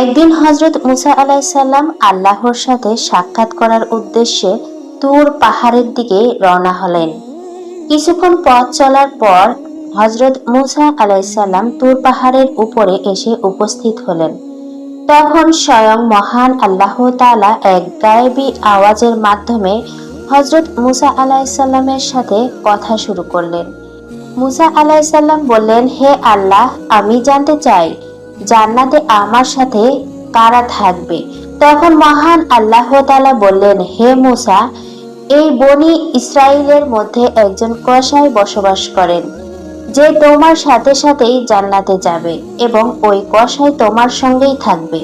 একদিন হজরত মুসা আলাইসাল্লাম আল্লাহর সাথে সাক্ষাৎ করার উদ্দেশ্যে তুর পাহাড়ের দিকে রওনা হলেন। কিছুক্ষণ পথ চলার পর হজরত মুসা আলাইসাল্লাম তুর পাহাড়ের উপরে এসে উপস্থিত হলেন। তখন স্বয়ং মহান আল্লাহ তালা এক গায়েবী আওয়াজের মাধ্যমে হজরত মুসা আলাইসাল্লামের সাথে কথা শুরু করলেন। মুসা আলাইসাল্লাম বললেন, হে আল্লাহ, আমি জানতে চাই জান্নাতে আমার সাথে কারা থাকবে। তখন মহান আল্লাহ তাআলা বললেন, হে মুসা, এই বনি ইসরায়েলের মধ্যে একজন কসাই বসবাস করেন, যে তোমার সাথে সাথেই জান্নাতে যাবে এবং ওই কসাই তোমার সঙ্গেই থাকবে।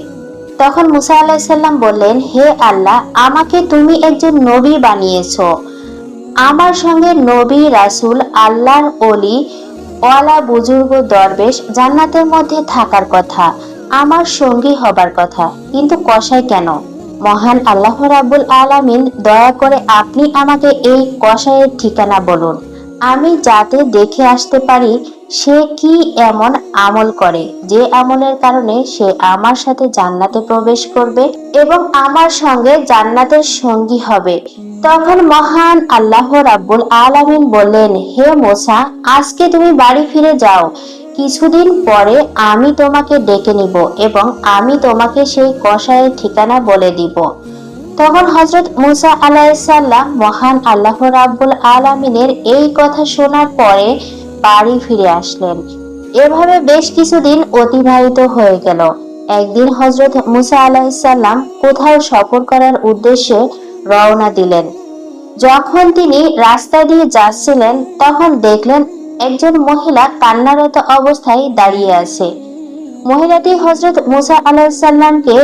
তখন মুসা আলাহিসাল্লাম বললেন, হে আল্লাহ, আমাকে তুমি একজন নবী বানিয়েছো। আমার সঙ্গে নবী, রাসূল, আল্লাহর অলি ওয়ালা বুজুর্গ দরবেশ জান্নাতের মধ্যে থাকার কথা, আমার সঙ্গী হবার কথা, কিন্তু কসাই কেন? মহান আল্লাহ রাব্বুল আলামিন দয়া করে আপনি আমাকে এই কষায়ের ঠিকানা বলুন। আমি যাতে দেখে আসতে পারি সে কি এমন আমল করে, যে আমলের কারণে সে আমার সাথে জান্নাতে প্রবেশ করবে এবং আমার সঙ্গে জান্নাতের সঙ্গী হবে। তখন মহান আল্লাহ রাব্বুল আলামিন বললেন, হে মোসা, আজকে তুমি বাড়ি ফিরে যাও। কিছুদিন পরে আমি তোমাকে ডেকে নিব এবং আমি তোমাকে সেই কষায়ের ঠিকানা বলে দিব। তখন হজরত মুসা আলাইসাল্লাম মহান আল্লাহ রাব্বুল আলামিনের এই কথা শোনার পরে বাড়ি ফিরে আসলেন। এভাবে বেশ কিছুদিন অতিবাহিত হয়ে গেল। একদিন হজরত মুসা আলাইসাল্লাম কোথাও সফর করার উদ্দেশ্যে রওনা দিলেন। যখন তিনি রাস্তা দিয়ে যাচ্ছিলেন, তখন দেখলেন একজন মহিলা কান্নারত অবস্থায় দাঁড়িয়ে আছে। মহিলাটি হজরত মুসা আলাহিসাল্লামকে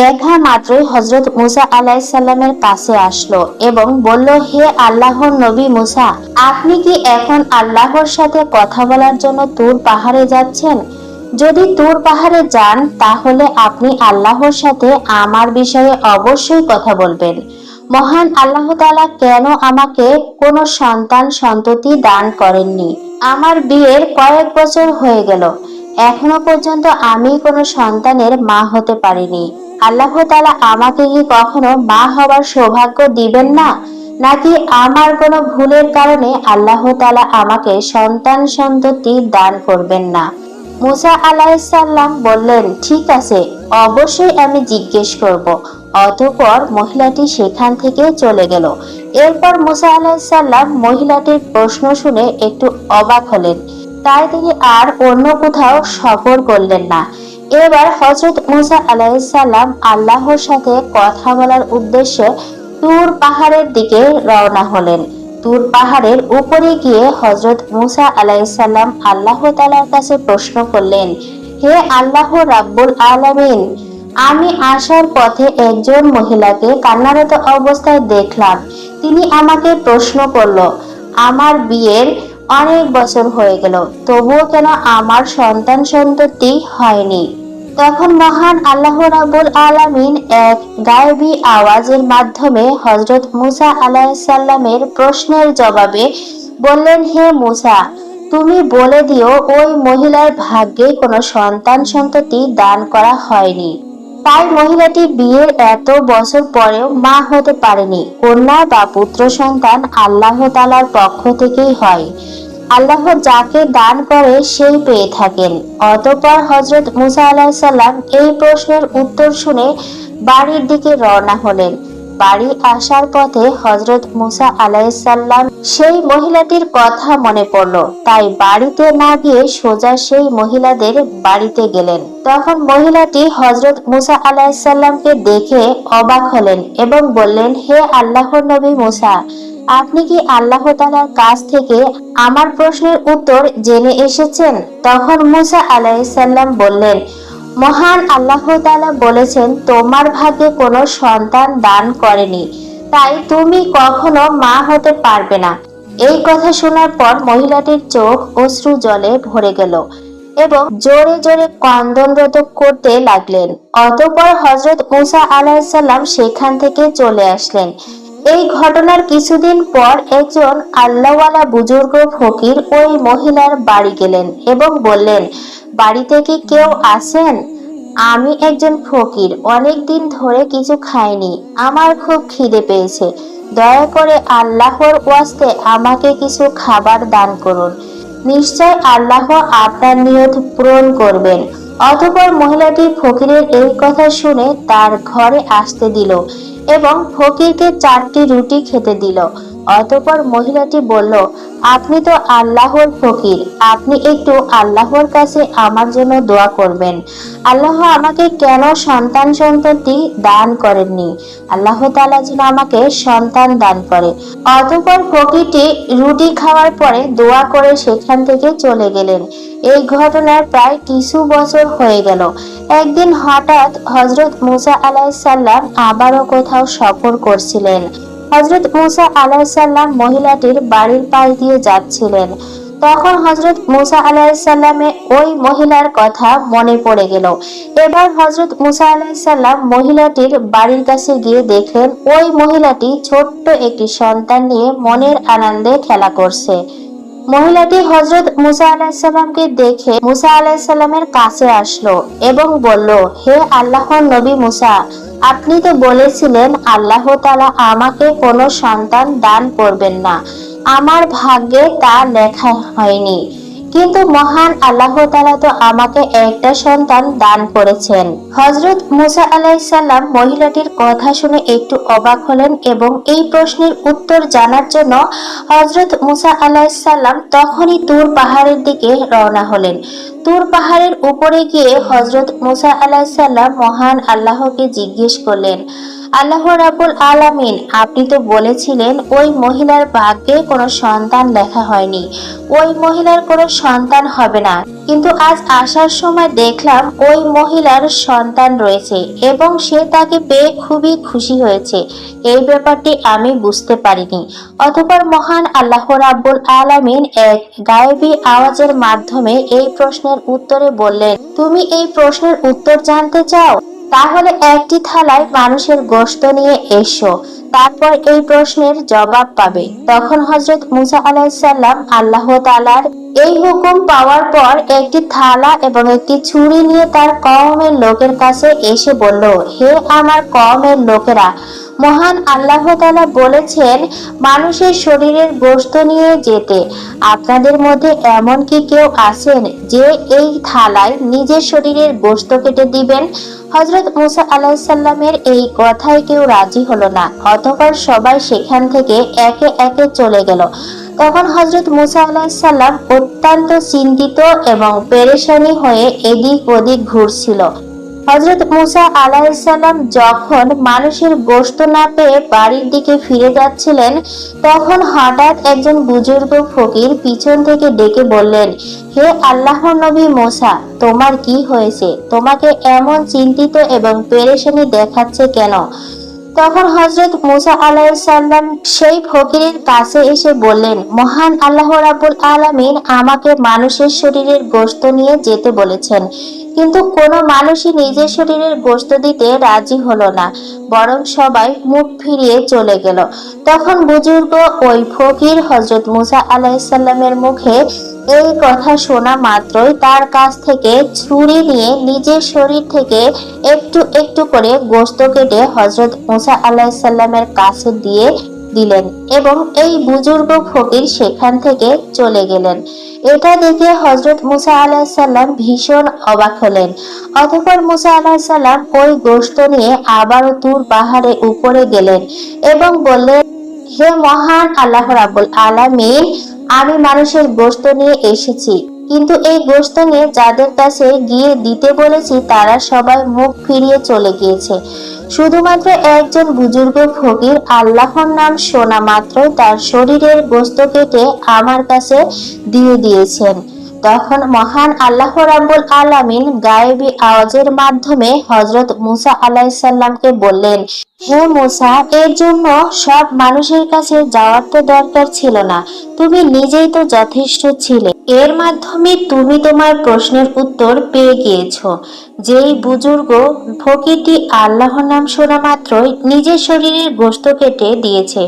দেখা মাত্রই হজরত মুসা আলাহিসাল্লামের কাছে আসলো এবং বলল, হে আল্লাহর নবী মুসা, আপনি কি এখন আল্লাহর সাথে কথা বলার জন্য তুর পাহাড়ে যাচ্ছেন? যদি তুর পাহাড়ে যান, তাহলে আপনি আল্লাহর সাথে আমার বিষয়ে অবশ্যই কথা বলবেন। মহান আল্লাহ তালা কেন আমাকে কোনো সন্তান সন্ততি দান করেননি? আমার বিয়ের কয়েক বছর হয়ে গেল। এখনও পর্যন্ত আমি কোনো সন্তানের মা হতে পারিনি। আল্লাহ তালা আমাকে কি কখনো মা হবার সৌভাগ্য দিবেন না? নাকি আমার কোনো ভুলের কারণে আল্লাহ তালা আমাকে সন্তান সন্ততি দান করবেন না? মুসা আলাইসাল্লাম বললেন, ঠিক আছে, অবশ্যই আমি জিজ্ঞেস করব। অতঃপর মহিলাটি সেখান থেকে চলে গেল। এরপর মুসা আলাইসাল্লাম মহিলাটির প্রশ্ন শুনে একটু অবাক হলেন। তাই তিনি আর অন্য কোথাও সফর করলেন না। এবার হজরত মুসা আলাইসাল্লাম আল্লাহর সাথে কথা বলার উদ্দেশ্যে তুর পাহাড়ের দিকে রওনা হলেন। তুর পাহাড়ের উপরে গিয়ে হজরত মুসা আলাইসাল্লাম আল্লাহ তালার কাছে প্রশ্ন করলেন, হে আল্লাহ রাব্বুল আলামিন, আমি আসার পথে একজন মহিলাকে কান্নারত অবস্থায় দেখলাম। তিনি আমাকে প্রশ্ন করল, আমার বিয়ের অনেক বছর হয়ে গেল, তবুও কেন আমার সন্তান সন্ততি হয়নি? তখন মহান আল্লাহ রাবুল আলামিন এক গায়েবী আওয়াজের মাধ্যমে হজরত মুসা আলাইসাল্লামের প্রশ্নের জবাবে বললেন, হে মুসা, তুমি বলে দিও, ওই মহিলার ভাগ্যে কোনো সন্তান সন্ততি দান করা হয়নি। তাই মহিলাটি বিয়ের এত বছর পরেও মা হতে পারেনি। কন্যা বা পুত্র সন্তান আল্লাহ তালার পক্ষ থেকেই হয়। আল্লাহ যাকে দান করে সেই পেয়ে থাকেন। অতঃপর হজরত মুসা আলাহিসাল্লাম এই প্রশ্নের উত্তর শুনে বাড়ির দিকে রওনা হলেন। বাড়ি আসার পথে হজরত মুসা আলাইসাল্লাম সেই মহিলাটির কথা মনে পড়ল। তাই বাড়িতে না গিয়ে সোজা সেই মহিলাদের বাড়িতে গেলেন। তখন মহিলাটি হজরত মুসা আলাইসাল্লামকে দেখে অবাক হলেন এবং বললেন, হে আল্লাহর নবী মুসা আপনি কি আল্লাহ তালার কাছ থেকে আমার প্রশ্নের উত্তর জেনে এসেছেন? তখন মুসা আলাইসাল্লাম বললেন, মহান আল্লাহ তাআলা বলেছেন, তোমার ভাগ্যে কোনো সন্তান দান করেনি, তাই তুমি কখনো মা হতে পারবে না। এই কথা শোনার পর মহিলাটির চোখ অশ্রু জলে ভরে গেল এবং জোরে জোরে ক্রন্দনরত করতে লাগলেন। অতঃপর হজরত মুসা আলাহিসাল্লাম সেখান থেকে চলে আসলেন। এই ঘটনার কিছুদিন পর একজন আল্লাহওয়ালা বুজুর্গ ফকির ওই মহিলার বাড়ি গেলেন এবং বললেন, বাড়িতে কি কেউ আছেন? আমি একজন ফকির, অনেক দিন ধরে কিছু খাইনি, আমার খুব খিদে পেয়েছে। দয়া করে আল্লাহর ওয়াস্তে আমাকে কিছু খাবার দান করুন। নিশ্চয় আল্লাহ আপনার নিয়ত পূরণ করবেন। অতঃপর মহিলাটি ফকিরের এই কথা শুনে তার ঘরে আসতে দিল। এবং ফকিরকে চারটি রুটি খেতে দিল। অতঃপর মহিলাটি বলল, আপনি তো আল্লাহর ফকির। আপনি একটু আল্লাহর কাছে আমার জন্য দোয়া করবেন। আল্লাহ আমাকে কেন সন্তান সন্ততি দান করেননি? আল্লাহ তাআলা যেন আমাকে সন্তান দান করে। অতঃপর ফকিরটি রুটি খাওয়ার পরে দোয়া করে সেখান থেকে চলে গেলেন। এই ঘটনার প্রায় কিছু বছর হয়ে গেল। একদিন হঠাৎ হজরত মুসা আলাইসাল্লাম আবারও কোথাও সফর করছিলেন। হজরত মুসা আলাইসাল্লাম মহিলাটির বাড়ির পাশ দিয়ে যাচ্ছিলেন। তখন হজরত মুসা আলাইসাল্লামে ওই মহিলার কথা মনে পড়ে গেল। এবার হজরত মুসা আলাইসাল্লাম মহিলাটির বাড়ির কাছে গিয়ে দেখলেন, ওই মহিলাটি ছোট্ট একটি সন্তান নিয়ে মনের আনন্দে খেলা করছে। মহিলাটি হজরত মুসা আলাহিসাল্লামকে দেখে মুসা আলাহিসাল্লামের কাছে আসলো এবং বলল, হে আল্লাহর নবী মুসা আপনি তো বলেছিলেন, আল্লাহ তালা আমাকে কোনো সন্তান দান করবেন না। আমার ভাগ্যে তা লেখা হয়নি। কিন্তু মহান আল্লাহ তালা তো আমাকে একটা সন্তান দান করেছেন। হজরত মুসা আলাইসাল্লাম মহিলাটির কথা শুনে একটু অবাক হলেন এবং এই প্রশ্নের উত্তর জানার জন্য হজরত মুসা আলাইসাল্লাম তখনই তুর পাহাড়ের দিকে রওনা হলেন। তুর পাহাড়ের উপরে গিয়ে হজরত মুসা আলাইসাল্লাম মহান আল্লাহকে জিজ্ঞেস করলেন, আল্লাহ রাবুল আলামিন, আপনি তো বলেছিলেন ওই মহিলার ভাগ্যে কোনো সন্তান লেখা হয়নি। ওই মহিলার কোনো সন্তান হবে না। কিন্তু আজ আসার সময় দেখলাম ওই মহিলার সন্তান রয়েছে এবং সে তাকে পেয়ে খুবই খুশি হয়েছে। এই ব্যাপারটি আমি বুঝতে পারিনি। অতঃপর মহান আল্লাহ রাব্বুল আলামিন এক গায়েবী আওয়াজের মাধ্যমে এই প্রশ্নের উত্তরে বললেন, তুমি এই প্রশ্নের উত্তর জানতে চাও? তাহলে একটি থালায় মানুষের গোশত নিয়ে এসো। তারপর এই প্রশ্নের জবাব পাবে। তখন হজরত মুসা আলাহিসাল্লাম আল্লাহ তালার এই হুকুম পাওয়ার পর একটি থালা এবং একটি ছুরি নিয়ে তার কওমের লোকের কাছে এসে বলল, হে আমার কওমের লোকেরা, মহান আল্লাহ তালা বলেছেন, মানুষের শরীরের গোশত নিয়ে যেতে। আপনাদের মধ্যে এমন কি কেউ আছেন যে এই থালায় নিজের শরীরের গোশত কেটে দিবেন? হজরত মুসা আলাহিসাল্লামের এই কথায় কেউ রাজি হলো না, অতঃপর সবাই সেখান থেকে একে একে চলে গেল। তখন হজরত মুসা আলাহিসাল্লাম অত্যন্ত চিন্তিত এবং পেরেশানি হয়ে এদিক ওদিক ঘুরছিল। হজরত মুসা আলাহিসাল্লাম যখন মানুষের গোশত না পেয়ে বাড়ির দিকে ফিরে যাচ্ছিলেন, তখন হঠাৎ একজন বুজুর্গ ফকির পিছন থেকে ডেকে বললেন, হে আল্লাহ নবী মোসা, তোমার কি হয়েছে? তোমাকে এমন চিন্তিত এবং পেরেশানি দেখাচ্ছে কেন? তখন হজরত মুসা আলাইসাল্লাম সেই ফকিরের কাছে এসে বললেন, মহান আল্লাহ রাবুল আলমিন আমাকে মানুষের শরীরের গোস্ত নিয়ে যেতে বলেছেন। কিন্তু কোনো মানুষই নিজের শরীরের গোশত দিতে রাজি হলো না, বরং সবাই মুখ ফিরিয়ে চলে গেল। তখন বুজুর্গ ওই ফকির হজরত মুসা আলাইসাল্লামের মুখে এই কথা শোনা মাত্রই তার কাছ থেকে ছুরি নিয়ে নিজের শরীর থেকে একটু একটু করে গোশত কেটে হজরত মুসা আলাহিসাল্লামের কাছে দিয়ে দিলেন এবং এই বুজুর্গ ফকির সেখান থেকে চলে গেলেন। এটা দেখে হজরত মুসা আলাহিসাল্লাম ভীষণ অবাক হলেন। অতঃপর মুসা আলাহিসাল্লাম ওই গোশত নিয়ে আবারও তুর পাহাড়ে উপরে গেলেন এবং বললেন, হে মহান আল্লাহ রাবুল আলামিন, আমি মানুষের গোশত নিয়ে এসেছি। কিন্তু এই গোস্ত নিয়ে যাদের কাছে গিয়ে দিতে বলেছি, তারা সবাই মুখ ফিরিয়ে চলে গিয়েছে। শুধুমাত্র একজন বুজুর্গ ফকির, আল্লাহর নাম শোনা মাত্রই তার শরীরের গোস্ত কেটে আমার কাছে দিয়ে দিয়েছেন। তখন মহান আল্লাহ রাব্বুল আলামিন গায়েবী আওয়াজের মাধ্যমে হজরত মুসা আলাইসাল্লামকে বললেন, হে মুসা, এর জন্য সব মানুষের কাছে যাওয়ার তো দরকার ছিল না। তুমি নিজেই তো যথেষ্ট ছিলে। এর মাধ্যমে তুমি তোমার প্রশ্নের উত্তর পেয়ে গিয়েছ। যেই বুজুর্গ ফকিরটি আল্লাহর নাম শোনা মাত্রই নিজের শরীরের গোস্ত কেটে দিয়েছে,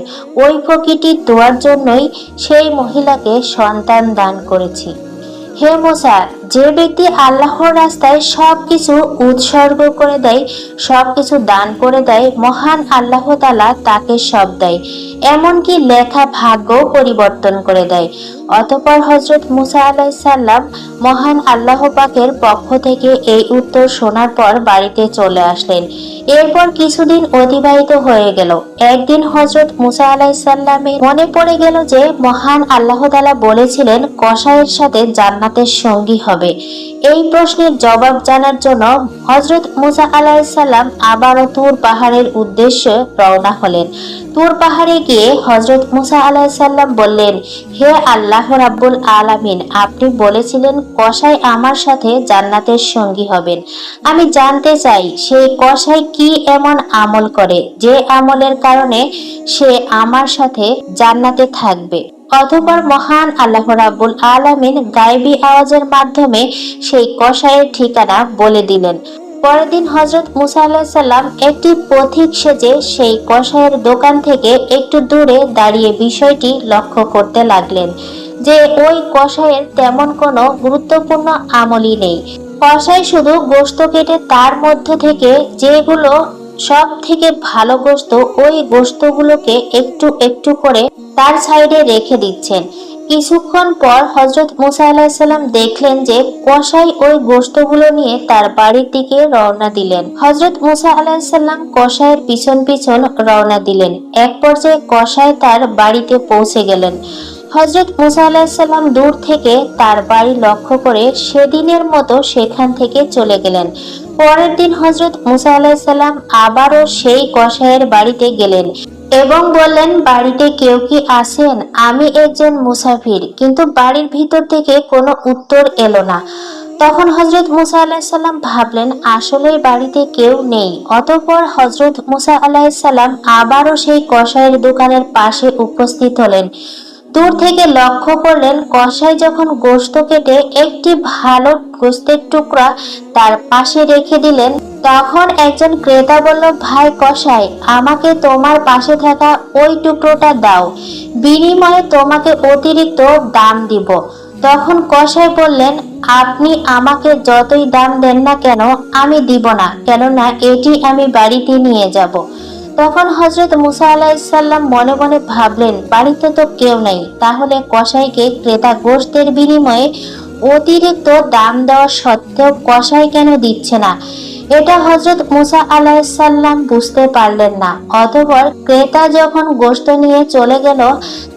ওই ফকিরটির দোয়ার জন্যই সেই মহিলাকে সন্তান দান করেছি। হে মোসা, যে ব্যক্তি আল্লাহর রাস্তায় সব কিছু উৎসর্গ করে দেয় সব কিছু দান করে দেয়, মহান আল্লাহ তালা তাকে সব দেয়, এমনকি লেখা ভাগ্য পরিবর্তন করে দেয়। অতপর হজরত মুসা আলাইসাল্লাম মহান আল্লাহ পাকের পক্ষ থেকে এই উত্তর শোনার পর বাড়িতে চলে আসলেন। এরপর কিছুদিন অতিবাহিত হয়ে গেল। একদিন হজরত মুসা আলাইসাল্লামের মনে পড়ে গেল যে মহান আল্লাহ তালা বলেছিলেন, কসাইয়ের সাথে জান্নাতের সঙ্গী হবে। এই প্রশ্নের জবাব জানার জন্য হজরত মুসা আলাইসাল্লাম আবারও তুর পাহাড়ের উদ্দেশ্যে রওনা হলেন। তুর পাহাড়ে গিয়ে হজরত মুসা আলাইসাল্লাম বললেন, হে আল্লাহ রাব্বুল আলামিন, আপনি বলেছিলেন কসাই আমার সাথে জান্নাতের সঙ্গী হবেন। আমি জানতে চাই সেই কসাই কি এমন আমল করে, যে আমলের কারণে সে আমার সাথে জান্নাতে থাকবে? অতঃপর মহান আল্লাহ রাব্বুল আলামিন গায়বী আওয়াজের মাধ্যমে সেই কসাইয়ের ঠিকানা বলে দিলেন। পরের দিন হজরত মুসা আলাহিসাল্লাম একটি পথিক সেজে সেই কসাইয়ের দোকান থেকে একটু দূরে দাঁড়িয়ে বিষয়টি লক্ষ্য করতে লাগলেন। যে ওই কসাইয়ের তেমন কোনো গুরুত্বপূর্ণ আমলই নেই। কসাই শুধু গোস্ত কেটে তার মধ্যে থেকে যেগুলো সব থেকে ভালো গোস্ত ওই গোস্তগুলোকে একটু একটু করে তার সাইডে রেখে দিচ্ছেন। কিছুক্ষণ পর হজরত মুসা আলাহিসাল্লাম দেখলেন যে কসাই ওই গোস্তগুলো নিয়ে তার বাড়ির দিকে রওনা দিলেন। হজরত মুসা আলাহিসাল্লাম কসাইয়ের পিছন পিছন রওনা দিলেন। এক পর্যায়ে কসাই তার বাড়িতে পৌঁছে গেলেন। হজরত মুসা আলাহিসাল্লাম দূর থেকে তার বাড়ি লক্ষ্য করে সেদিনের মতো সেখান থেকে চলে গেলেন। পরের দিন হজরত মুসা আলাহিসাল্লাম আবারও সেই কসাইয়ের বাড়িতে গেলেন এবং বললেন, বাড়িতে কেউ কি আছেন? আমি একজন মুসাফির। কিন্তু বাড়ির ভিতর থেকে কোনো উত্তর এলো না। তখন হজরত মুসা আলাহিসাল্লাম ভাবলেন, আসলে বাড়িতে কেউ নেই। অতঃপর হজরত মুসা আলাহিসাল্লাম আবারও সেই কসাইয়ের দোকানের পাশে উপস্থিত হলেন। দূর থেকে লক্ষ্য করলেন, কসাই যখন গোস্ত কেটে একটি ভালো গোস্তের টুকরা তার পাশে রেখে দিলেন, তখন একজন ক্রেতা বলল, ভাই কসাই, আমাকে তোমার পাশে থাকা ওই টুকরোটা দাও, বিনিময়ে তোমাকে অতিরিক্ত দাম দিব। তখন কসাই বললেন, আপনি আমাকে যতই দাম দেন না কেন, আমি দিব না, কেননা এটি আমি বাড়িতে নিয়ে যাব। তখন হজরত মুসা আলাহিসাল্লাম মনে মনে ভাবলেন, বাড়িতে তো কেউ নেই। তাহলে কসাইকে ক্রেতা গোষ্ঠের বিনিময়ে অতিরিক্ত দাম দেওয়া সত্ত্বেও কসাই কেন দিচ্ছে না? এটা হজরত মুসা আলাহিসাল্লাম বুঝতে পারলেন না। অতঃপর ক্রেতা যখন গোস্ত নিয়ে চলে গেল,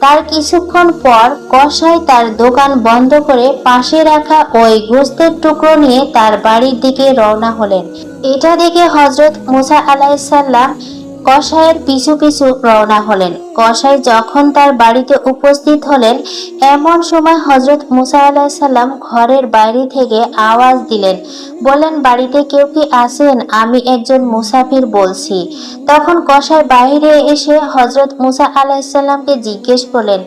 তার কিছুক্ষণ পর কসাই তার দোকান বন্ধ করে পাশে রাখা ওই গোস্তের টুকরো নিয়ে তার বাড়ির দিকে রওনা হলেন। এটা দেখে হজরত মুসা আলাহিসাল্লাম কসাইয়ের পিছু পিছু রওনা হলেন। কসাই যখন তার বাড়িতে উপস্থিত হলেন, এমন সময় হজরত মুসা আলাহিসাল্লাম ঘরের বাইরে থেকে আওয়াজ দিলেন বলেন বাড়িতে কেউ কি আছেন? আমি একজন মুসাফির বলছি। তখন কসাই বাইরে এসে হজরত মুসা আলাহিসাল্লামকে জিজ্ঞেস করলেন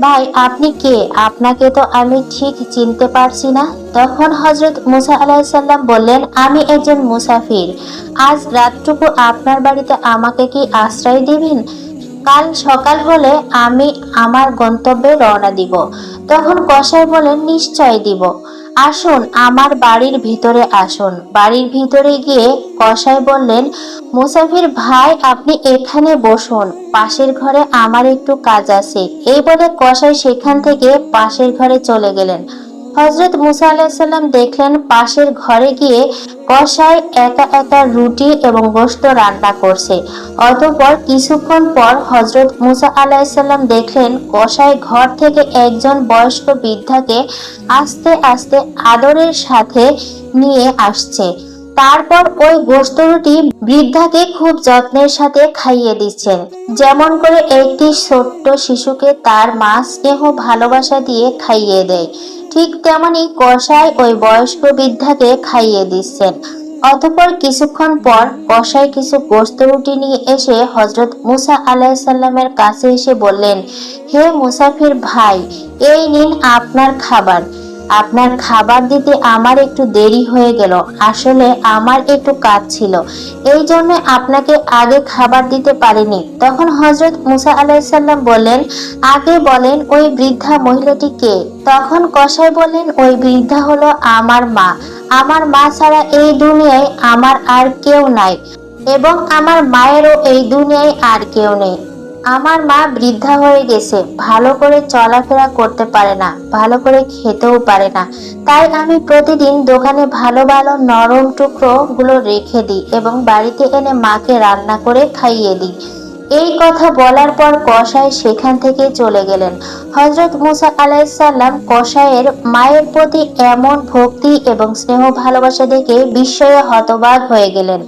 ভাই, আপনি কে? আপনাকে তো আমি ঠিক চিনতে পারছি না। তখন হজরত মুসা আলাহিসাল্লাম বললেন, আমি একজন মুসাফির। আজ রাতটুকু আপনার বাড়িতে আমাকে কি আশ্রয় দিবেন? কাল সকাল হলে আমি আমার গন্তব্যে রওনা দিব। তখন কসাই বলেন নিশ্চয় দিব। আসুন, আমার বাড়ির ভিতরে আসুন। বাড়ির ভিতরে গিয়ে কসাই বললেন, মুসাফির ভাই, আপনি এখানে বসুন। পাশের ঘরে আমার একটু কাজ আছে। এই বলে কসাই সেখান থেকে পাশের ঘরে চলে গেলেন। হজরত মুসা আলাহিসাল্লাম দেখলেন পাশের ঘরে গিয়ে কসাই একা একা রুটি এবং গোস্ত রান্না করছে। অতঃপর কিছুক্ষণ পর হজরত মুসা আলাহিসাল্লাম দেখলেন কসাই ঘর থেকে একজন বয়স্ক বৃদ্ধাকে আস্তে আস্তে আদরের সাথে নিয়ে আসছে। তারপর ওই গোস্ত রুটি বৃদ্ধাকে খুব যত্নের সাথে খাইয়ে দিচ্ছেন। যেমন করে একটি ছোট্ট শিশুকে তার মা স্নেহ ভালোবাসা দিয়ে খাইয়ে দেয়। ঠিক তেমনি কষাই ওই বয়স্ক বৃদ্ধাকে খাইয়ে দিচ্ছেন। অতপর কিছুক্ষণ পর কষাই কিছু গোস্ত রুটি নিয়ে এসে হজরত মুসা আলাহিসাল্লামের কাছে এসে বললেন, হে মুসাফির ভাই, এই নিন আপনার খাবার। আপনার খাবার দিতে আমার একটু দেরি হয়ে গেল। আসলে আমার একটু কাজ ছিল। এই জন্য আপনাকে আগে খাবার দিতে পারিনি। তখন হজরত মুসা আলাইসাল্লাম বললেন, আগে বলেন ওই বৃদ্ধা মহিলাটি কে? তখন কসাই বললেন, ওই বৃদ্ধা হলো আমার মা। আমার মা ছাড়া এই দুনিয়ায় আমার আর কেউ নাই। এবং আমার মায়েরও এই দুনিয়ায় আর কেউ নেই। আমার মা বৃদ্ধা হয়ে গেছে। ভালো করে চলাফেরা করতে পারে না, ভালো করে খেতেও পারে না। তাই আমি প্রতিদিন দোকানে ভালো ভালো নরম টুকরো গুলো রেখে দিই এবং বাড়িতে এনে মাকে রান্না করে খাইয়ে দিই। এই কথা বলার পর কসাই সেখান থেকে চলে গেলেন। হজরত মুসা আলাইসাল্লাম কসাইয়ের মায়ের প্রতি এমন ভক্তি এবং স্নেহ ভালোবাসা দেখে বিস্ময়ে হতবাক হয়ে গেলেন।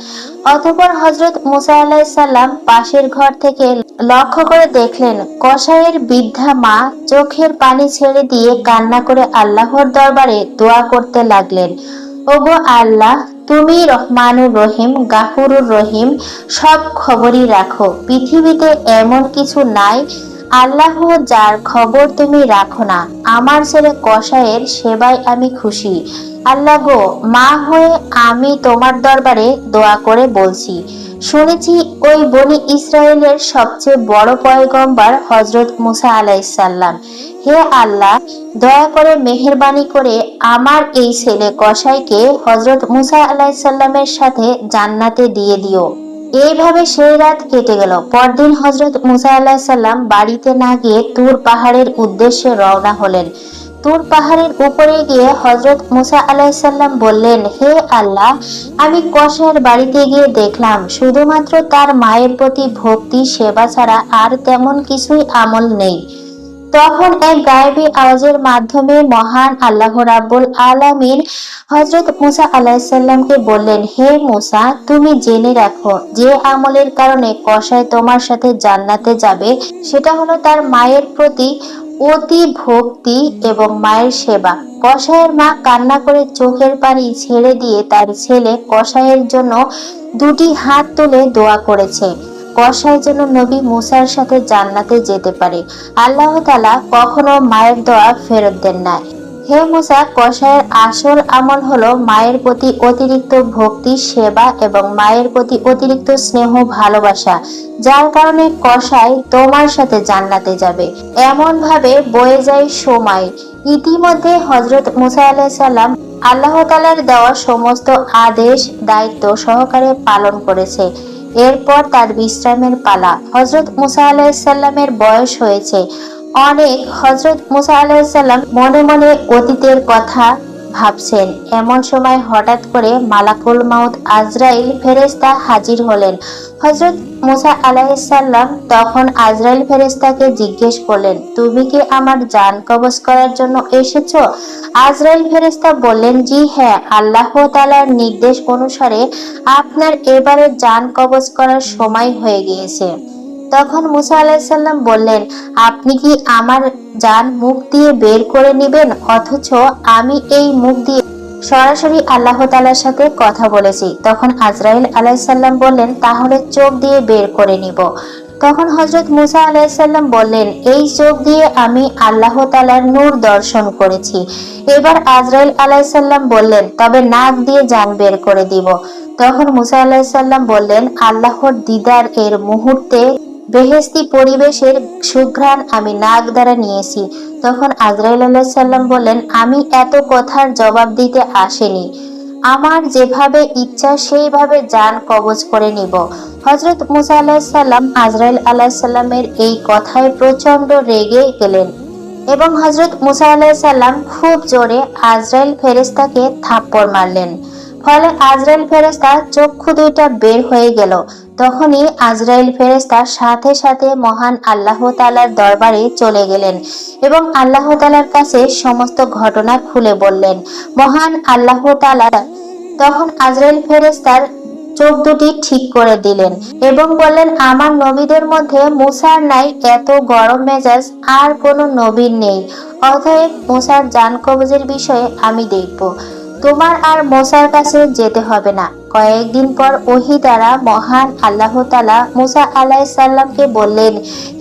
অতঃপর হজরত মুসা আলাইসাল্লাম পাশের ঘর থেকে লক্ষ্য করে দেখলেন, কসাইয়ের বৃদ্ধা মা চোখের পানি ছেড়ে দিয়ে কান্না করে আল্লাহর দরবারে দোয়া করতে লাগলেন। ওগো আল্লাহ তুমি রহমানুর রহিম, গাফুরুর রহিম, সব খবরই রাখো। পৃথিবীতে এমন কিছু নাই, আল্লাহ যার খবর তুমি রাখো না। আমার ছেলে কসাইয়ের সেবায় আমি খুশি। আল্লাহ গো, মা হয়ে আমি তোমার দরবারে দোয়া করে বলছি। শুনেছি ওই বনি ইসরায়েলের সবচেয়ে বড় পয়গম্বর হজরত মুসা আলাইসাল্লাম হে আল্লাহ, দয়া করে মেহেরবানি করে আমার এই ছেলে কসাইকে হজরত মুসা আলাইসাল্লামের সাথে জান্নাতে দিয়ে দিও। এইভাবে সেই রাত কেটে গেল। পরদিন হজরত মুসা আলাহিসাল্লাম বাড়িতে না গিয়ে তুর পাহাড়ের উদ্দেশ্যে রওনা হলেন। তুর পাহাড়ের উপরে গিয়ে হজরত মুসা আলাহিসাল্লাম বললেন, হে আল্লাহ, আমি কষার বাড়িতে গিয়ে দেখলাম, শুধুমাত্র তার মায়ের প্রতি ভক্তি, সেবা ছাড়া আর তেমন কিছুই আমল নেই। তখন এক গায়েবী আওয়াজের মাধ্যমে মহান আল্লাহ রাব্বুল আলামিন হজরত মুসা আলাহিসাল্লামকে বললেন, হে মুসা, তুমি জেনে রাখো, যে আমলের কারণে কসাই তোমার সাথে জান্নাতে যাবে, সেটা হলো তার মায়ের প্রতি অতি ভক্তি এবং মায়ের সেবা। কসাইয়ের মা কান্না করে চোখের পানি ছেড়ে দিয়ে তার ছেলে কসাইয়ের জন্য দুটি হাত তুলে দোয়া করেছে। কসাই যেন নবী মুসার সাথে জান্নাতে যেতে পারে। আল্লাহ তালা কখনো মায়ের দোয়া ফেরত দেন না। হে মুসা কসাইয়ের আসল আমল হলো মায়ের প্রতি অতিরিক্ত ভক্তি, সেবা এবং মায়ের প্রতি অতিরিক্ত স্নেহ, ভালোবাসা। যার কারণে কসাই তোমার সাথে জান্নাতে যাবে। এমন ভাবে বয়ে যায় সময়। ইতিমধ্যে হজরত মুসা আলাইসাল্লাম আল্লাহ তালার দেওয়া সমস্ত আদেশ, দায়িত্ব সহকারে পালন করেছে। এরপর তার বিশ্রামের পালা। হজরত মুসা আলাহিসাল্লামের বয়স হয়েছে। অনেক হজরত মুসা আলাহিসাল্লাম মনে মনে অতীতের কথা ভাবছেন। এমন সময় হঠাৎ করে মালাকুল মাউদ আজরাইল ফেরেস্তা হাজির হলেন। হজরত মুসা আলাহিসাল্লাম তখন আজরাইল ফেরেস্তাকে জিজ্ঞেস করলেন, তুমি কি আমার জান কবজ করার জন্য এসেছ? আজরাইল ফেরেস্তা বললেন, জি হ্যাঁ আল্লাহ তালার নির্দেশ অনুসারে আপনার এবারে জান কবজ করার সময় হয়ে গিয়েছে। তখন মুসা আলাহিসাল্লাম বললেন, আপনি কি আমার জান মুখ দিয়ে বের করে নেবেন, অথচ আমি এই মুখ দিয়ে সরাসরি আল্লাহ তালার সাথে কথা বলেছি। তখন আজরাইল আলাইসাল্লাম বললেন, তাহলে চোখ দিয়ে বের করে নিব। তখন হজরত মুসা আলাইসাল্লাম বললেন, এই চোখ দিয়ে আমি আল্লাহ তালার নূর দর্শন করেছি। এবার আজরাইল আলাইসাল্লাম বললেন, তবে নাক দিয়ে যান বের করে দিব। তখন মুসা আলাইসাল্লাম বললেন, আল্লাহর দিদার এর মুহূর্তে বেহেস্তি পরিবেশের সুঘ্রাণ আমি নাক দ্বারা নিয়েছি। তখন আজরাইল আলাইসাল্লাম বললেন, আমি এত কথার জবাব দিতে আসেনি। আমার যেভাবে ইচ্ছা, সেইভাবে যান কবজ করে নিব। হজরত মুসা আলাহিসাল্লাম আজরাইল আলাহিসাল্লামের এই কথায় প্রচণ্ড রেগে গেলেন এবং হজরত মুসা আলাহিসাল্লাম খুব জোরে আজরাইল ফেরেস্তাকে থাপ্পড় মারলেন। ফলে আজরাইল ফেরেস্তা চক্ষু দুইটা বের হয়ে গেল। তখনই আজরাইল ফেরেস্তা সাথে সাথে মহান আল্লাহ তালার দরবারে চলে গেলেন এবং আল্লাহ তালার কাছে সমস্ত ঘটনা খুলে বললেন। মহান আল্লাহ তালা তখন আজরাইল ফেরেস্তার চোখ দুটি ঠিক করে দিলেন এবং বললেন, আমার নবীদের মধ্যে মুসার নাই, এত গরম মেজাজ, আর কোনো নবীর নেই। অতএব মুসার জান কবজের বিষয়ে আমি দেখব। তোমার আর মোসার কাছে যেতে হবে না। কয়েকদিন পর ওহি দ্বারা মহান আল্লাহ তালা মুসা আলাইসাল্লামকে বললেন,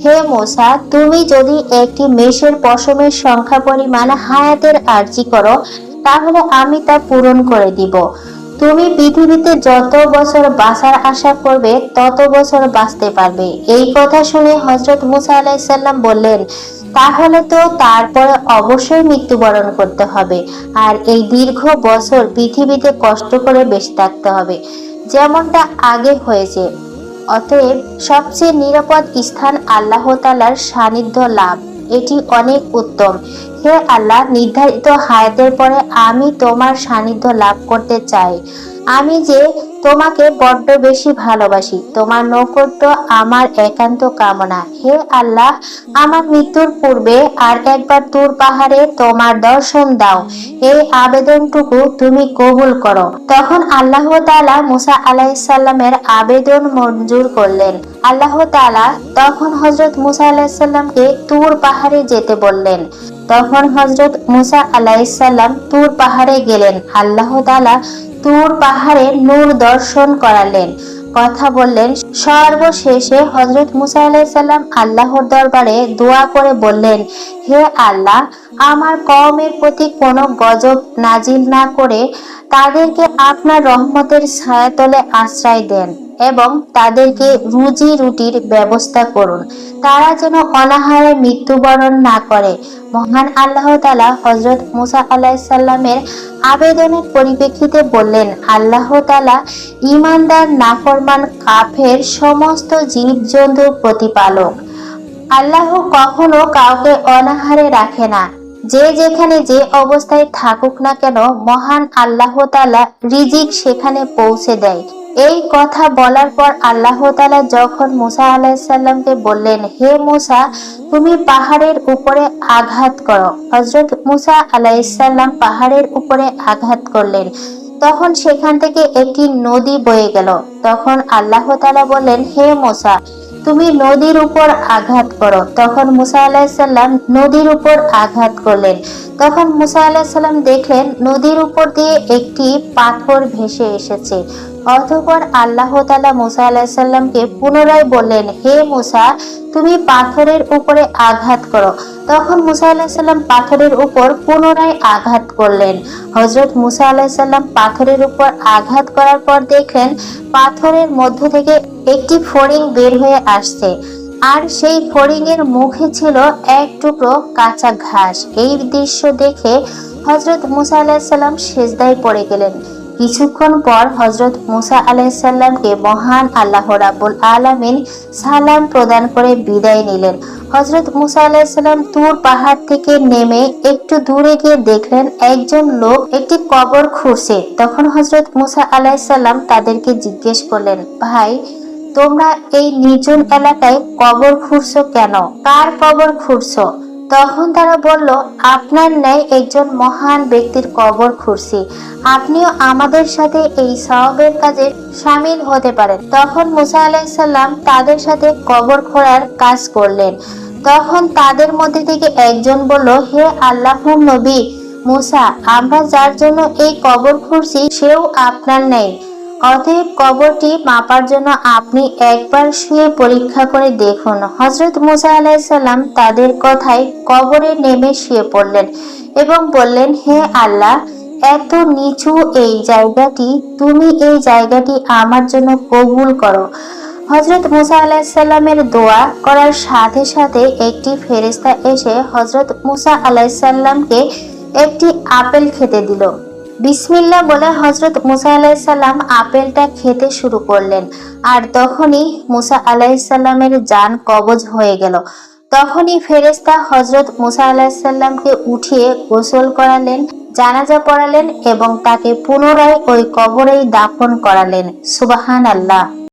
হে মোসা, তুমি যদি একটি মেষের পশমের সংখ্যা পরিমাণ হায়াতের আর্জি করো, তাহলে আমি তা পূরণ করে দিব। তুমি পৃথিবীতে যত বছর বাঁচার আশা করবে, তত বছর বাঁচতে পারবে। এই কথা শুনে হজরত মুসা আলাইসাল্লাম বললেন তাহলে তো তারপরে অবশ্যই মৃত্যুবরণ করতে হবে। আর এই দীর্ঘ বছর পৃথিবীতে কষ্ট করে বেঁচে থাকতে হবে। যেমনটা আগে হয়েছে। অতএব সবচেয়ে নিরাপদ স্থান আল্লাহ তালার সান্নিধ্য লাভ। এটি অনেক উত্তম। হে আল্লাহ, নির্ধারিত হায়াতের পরে আমি তোমার সান্নিধ্য লাভ করতে চাই। আমি যে তোমাকে বড্ড বেশি ভালোবাসি, তোমার নৈকট্য আমার একান্ত কামনা। হে আল্লাহ, আমার মৃত্যুর পূর্বে আর একবার তুর পাহাড়ে তোমার দর্শন দাও। এই আবেদনটুকু তুমি কবুল করো। তখন আল্লাহ তাআলা মুসা আলাইসাল্লামের আবেদন মঞ্জুর করলেন। আল্লাহ তাআলা তখন হজরত মুসা আলাইসাল্লামকে তুর পাহাড়ে যেতে বললেন। তখন হজরত মুসা আলাইসাল্লাম তুর পাহাড়ে গেলেন। আল্লাহ তালা তুর পাহাড়ে নূর দর্শন করালেন। কথা বললেন, সর্বশেষে হজরত মুসা আলাইসাল্লাম আল্লাহর দরবারে দোয়া করে বললেন, হে আল্লাহ আমার কওমের প্রতি কোনো গজব নাজিল না করে তাদেরকে আপনার রহমতের ছায়াতলে আশ্রয় দেন এবং তাদেরকে রুজি রুটির ব্যবস্থা করুন। তারা যেন অনাহারে মৃত্যুবরণ না করে। মহান আল্লাহ তালা হজরত মুসা আলাহিসাল্লামের আবেদনের পরিপ্রেক্ষিতে বললেন, আল্লাহ তালা ইমানদার নাফরমান, কাফের সমস্ত জীবজন্তুর প্রতিপালক। আল্লাহ কখনো কাউকে অনাহারে রাখে না। যে যেখানে যে অবস্থায় থাকুক না কেন মহান আল্লাহ তালা রিজিক সেখানে পৌঁছে দেয়। এই কথা বলার পর আল্লাহ তালা যখন মুসা আলাহিসাল্লামকে বললেন, হে মুসা, তুমি পাহাড়ের উপরে আঘাত করো। হজরত মুসা আলাইসাল্লাম পাহাড়ের উপরে আঘাত করলেন। তখন সেখান থেকে একটি নদী বয়ে গেল। তখন আল্লাহ তালা বললেন, হে মোসা তুমি নদীর উপর আঘাত করো। তখন মুসা আলাহিসাল্লাম নদীর উপর আঘাত করলেন। তখন মুসা আলাহিসাল্লাম দেখলেন নদীর উপর দিয়ে একটি পাথর ভেসে এসেছে। অতঃপর আল্লাহ তালা মুসা আলাহিসাল্লামকে পুনরায় বললেন, হে মুসা, তুমি পাথরের উপরে আঘাত করো। তখন মুসা আলাহিসাল্লাম পাথরের উপর পুনরায় আঘাত করলেন। হজরত মুসা আলাহিসাল্লাম পাথরের উপর আঘাত করার পর দেখলেন, পাথরের মধ্য থেকে একটি ফড়িং বের হয়ে আসছে। আর সেই ফড়িং এর মুখে ছিল এক টুকরো কাঁচা ঘাস। এই দৃশ্য দেখে হজরত মুসা আলাহিসাল্লাম সেজদায় পড়ে গেলেন। কিছুক্ষণ পর হজরত মুসা আলাইসাল্লামকে মহান আল্লাহ রাবুল আলামিন সালাম প্রদান করে বিদায় নিলেন। হজরত মুসা আলাইসাল্লাম তুর পাহাড় থেকে নেমে একটু দূরে গিয়ে দেখলেন একজন লোক একটি কবর খুঁড়ছে। তখন হজরত মুসা আলাইসাল্লাম তাদেরকে জিজ্ঞেস করলেন, ভাই, তোমরা এই নির্জন এলাকায় কবর খুঁড়ছো কেন? কার কবর খুঁড়ছো? তখন তারা বলল, আপনার ন্যায় একজন মহান ব্যক্তির কবর খুঁড়ছি। আপনিও আমাদের সাথে এই সওয়াবের কাজে সামিল হতে পারেন। তখন মুসা আলাইসাল্লাম তাদের সাথে কবর খোঁড়ার কাজ করলেন। তখন তাদের মধ্যে থেকে একজন বলল, হে আল্লাহ নবী, মুসা, আমরা যার জন্য এই কবর খুঁড়ছি, সেও আপনার নেই অতএব কবরটি মাপার জন্য আপনি একবার শুয়ে পরীক্ষা করে দেখুন। হজরত মুসা আলাইসাল্লাম তাদের কথায় কবরে নেমে শুয়ে পড়লেন এবং বললেন, হে আল্লাহ, এত নিচু এই জায়গাটি, তুমি এই জায়গাটি আমার জন্য কবুল করো। হজরত মুসা আলাহিসাল্লামের দোয়া করার সাথে সাথে একটি ফেরেস্তা এসে হজরত মুসা আলাহিসাল্লামকে একটি আপেল খেতে দিল। বিসমিল্লা বলে হজরত মুসা আলাইসাল্লাম আপেলটা খেতে শুরু করলেন। আর তখনই মুসা আলাইসাল্লামের যান কবজ হয়ে গেল। তখনই ফেরেস্তা হজরত মুসা আলাহিসাল্লামকে উঠিয়ে গোসল করালেন, জানাজা পড়ালেন এবং তাকে পুনরায় ওই কবরেই দাফন করালেন। সুবাহান আল্লাহ